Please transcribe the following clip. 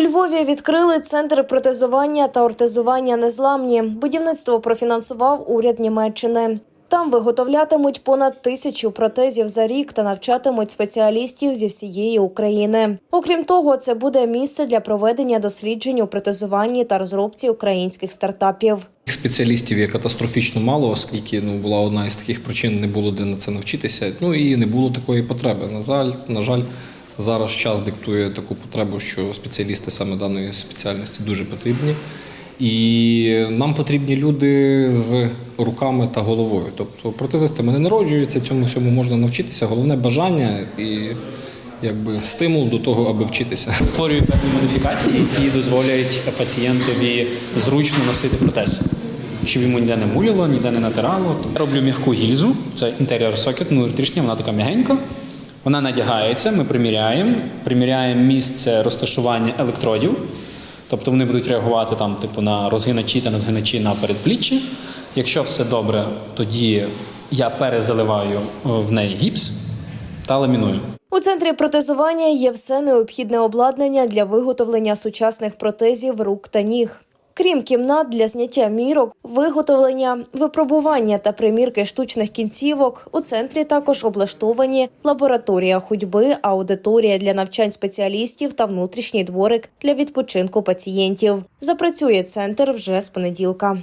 Львові відкрили центр протезування та ортезування незламні. Будівництво профінансував уряд Німеччини. Там виготовлятимуть понад тисячу протезів за рік та навчатимуть спеціалістів зі всієї України. Окрім того, це буде місце для проведення досліджень у протезуванні та розробці українських стартапів. Спеціалістів є катастрофічно мало, оскільки ну була одна із таких причин, не було де на це навчитися. Ну і не було такої потреби. На жаль, на жаль, зараз час диктує таку потребу, що спеціалісти саме даної спеціальності дуже потрібні. І нам потрібні люди з руками та головою. Тобто протезистами не народжуються, цьому всьому можна навчитися. Головне бажання і якби стимул до того, аби вчитися. створюю певні модифікації, які дозволяють пацієнтові зручно носити протез, щоб йому ніде не муляло, ніде не натирало. Я роблю м'яку гільзу, це інтер'єр сокет, внутрішня, вона така м'ягенька. Вона надягається, ми приміряємо, приміряємо місце розташування електродів. Тобто вони будуть реагувати там, типу, на розгиначі та на згиначі на передпліччі. Якщо все добре, тоді я перезаливаю е, в неї гіпс та ламіную. У центрі протезування є все необхідне обладнання для виготовлення сучасних протезів рук та ніг. Крім кімнат для зняття мірок, виготовлення, випробування та примірки штучних кінцівок, у центрі також облаштовані лабораторія ходьби, аудиторія для навчань спеціалістів та внутрішній дворик для відпочинку пацієнтів. Запрацює центр вже з понеділка.